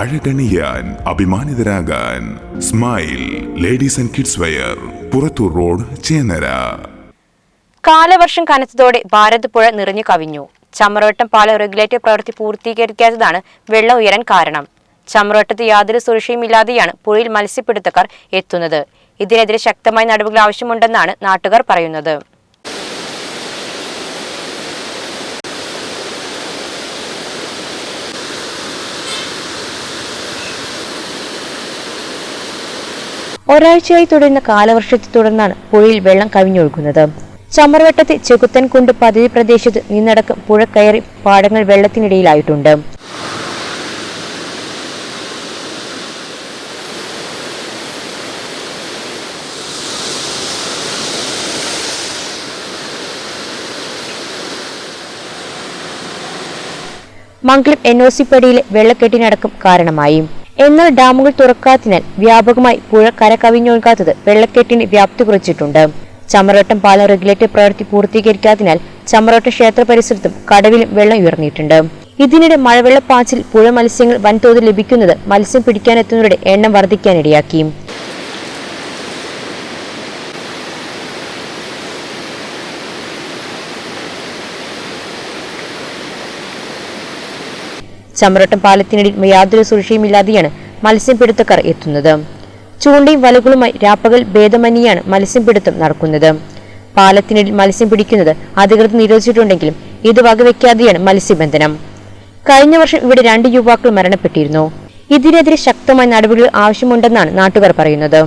അഴകണിയാൻ അഭിമാനിതരാകാൻ smile ladies and kids wear Purathur road Chennara. കാലവർഷം കനത്തതോടെ ഭാരത് പുഴ നിറഞ്ഞു കവിഞ്ഞു. ചമ്രവട്ടം പാലം റെഗുലേറ്റർ പ്രവൃത്തി പൂർത്തീകരിക്കാത്തതാണ് വെള്ളം ഉയരാൻ കാരണം. ചമ്രവട്ടത്ത് യാതൊരു സുരക്ഷയുമില്ലാതെയാണ് പുഴയിൽ മത്സ്യപ്പെടുത്തക്കാർ എത്തുന്നത്. ഇതിനെതിരെ ശക്തമായ നടപടികൾ ആവശ്യമുണ്ടെന്നാണ് നാട്ടുകാർ പറയുന്നത്. ഒരാഴ്ചയായി തുടരുന്ന കാലവർഷത്തെ തുടർന്നാണ് പുഴയിൽ വെള്ളം കവിഞ്ഞൊഴുകുന്നത്. ചമർവട്ടത്തെ ചെകുത്തൻകുണ്ട് പദ്ധതി പ്രദേശത്ത് നിന്നടക്കം പുഴ കയറി പാടങ്ങൾ വെള്ളത്തിനിടയിലായിട്ടുണ്ട്. മംഗളം എൻ ഒ സി പടിയിലെ വെള്ളക്കെട്ടിനടക്കം കാരണമായി. എന്നാൽ ഡാമുകൾ തുറക്കാത്തതിനാൽ വ്യാപകമായി പുഴ കര കവിഞ്ഞൊഴുകാത്തത് വെള്ളക്കെട്ടിന് വ്യാപ്തി കുറച്ചിട്ടുണ്ട്. ചമറോട്ടം പാലം റെഗുലേറ്റർ പ്രവൃത്തി പൂർത്തീകരിക്കാത്തതിനാൽ ചമറോട്ടം ക്ഷേത്ര പരിസരത്തും കടവിലും വെള്ളം ഉയർന്നിട്ടുണ്ട്. ഇതിനിടെ മഴവെള്ളപ്പാച്ചിൽ പുഴ മത്സ്യങ്ങൾ വൻതോതിൽ ലഭിക്കുന്നത് മത്സ്യം പിടിക്കാനെത്തുന്നവരുടെ എണ്ണം വർദ്ധിക്കാനിടയാക്കി. ചമറട്ടം പാലത്തിനടിയിൽ യാതൊരു സുരക്ഷയുമില്ലാതെയാണ് മത്സ്യപിടുത്തക്കാർ എത്തുന്നത്. ചൂണ്ടയും വലകളുമായി രാപ്പകൽ ഭേദമന്യാണ് മത്സ്യപിടുത്തം നടക്കുന്നത്. പാലത്തിനിടയിൽ മത്സ്യം പിടിക്കുന്നത് അധികൃതർ നിരോധിച്ചിട്ടുണ്ടെങ്കിലും ഇത് വകവെക്കാതെയാണ് മത്സ്യബന്ധനം. കഴിഞ്ഞ വർഷം ഇവിടെ രണ്ട് യുവാക്കൾ മരണപ്പെട്ടിരുന്നു. ഇതിനെതിരെ ശക്തമായ നടപടികൾ ആവശ്യമുണ്ടെന്നാണ് നാട്ടുകാർ പറയുന്നത്.